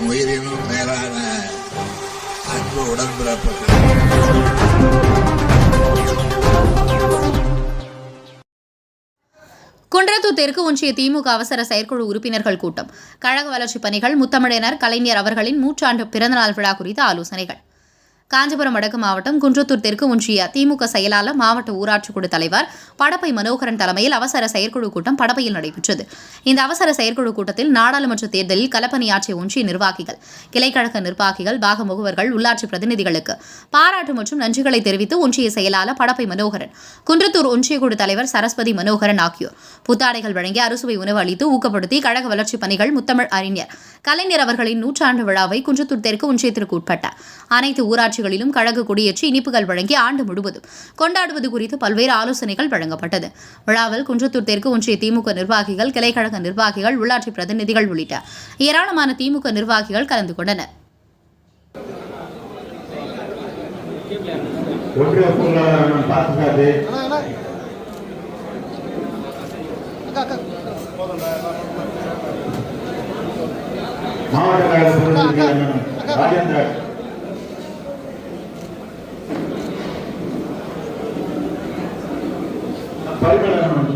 உயிரினும் மேலான அன்பு உடன்பிறப்புகள். குன்றத்தூர் தெற்கு ஒன்றிய திமுக அவசர செயற்குழு உறுப்பினர்கள் கூட்டம். கழக வளர்ச்சிப் பணிகள் முத்தமிழனர் கலைஞர் அவர்களின் நூற்றாண்டு பிறந்தநாள் விழா குறித்த ஆலோசனைகள். காஞ்சிபுரம் வடக்கு மாவட்டம் குன்றத்தூர் தெற்கு ஒன்றிய திமுக செயலாளர் மாவட்ட ஊராட்சி குழு தலைவர் படப்பை மனோகரன் தலைமையில் அவசர செயற்குழு கூட்டம் படப்பையில் நடைபெற்றது. இந்த அவசர செயற்குழு கூட்டத்தில் நாடாளுமன்ற தேர்தலில் கலப்பணியாற்றிய ஒன்றிய நிர்வாகிகள் கிளைக்கழக நிர்வாகிகள் பாக முகவர்கள் உள்ளாட்சி பிரதிநிதிகளுக்கு பாராட்டு மற்றும் நன்றிகளை தெரிவித்து ஒன்றிய செயலாளர் படப்பை மனோகரன் குன்றத்தூர் ஒன்றிய குழு தலைவர் சரஸ்வதி மனோகரன் ஆகியோர் புத்தாடைகள் வழங்கி அறுசுவை உணவு அளித்து ஊக்கப்படுத்தி கழக வளர்ச்சிப் பணிகள் முத்தமிழ் அறிஞர் கலைஞர் அவர்களின் நூற்றாண்டு விழாவை குன்றத்தூர் தெற்கு ஒன்றியத்திற்கு உட்பட்ட அனைத்து ஊராட்சிகளிலும் கழக கொடியேற்றி இனிப்புகள் வழங்கி ஆண்டு முழுவதும் கொண்டாடுவது குறித்து பல்வேறு ஆலோசனைகள் வழங்கப்பட்டது. விழாவில் குன்றத்தூர் தெற்கு ஒன்றிய திமுக நிர்வாகிகள் கிளைக்கழக நிர்வாகிகள் உள்ளாட்சி பிரதிநிதிகள் உள்ளிட்ட ஏராளமான திமுக நிர்வாகிகள் கலந்து கொண்டனர். ஒன்றிய மாவட்ட கழக பிரதிநிதிகள் ராஜேந்திரன் பரிமளன்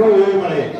ஏழுமலை நான்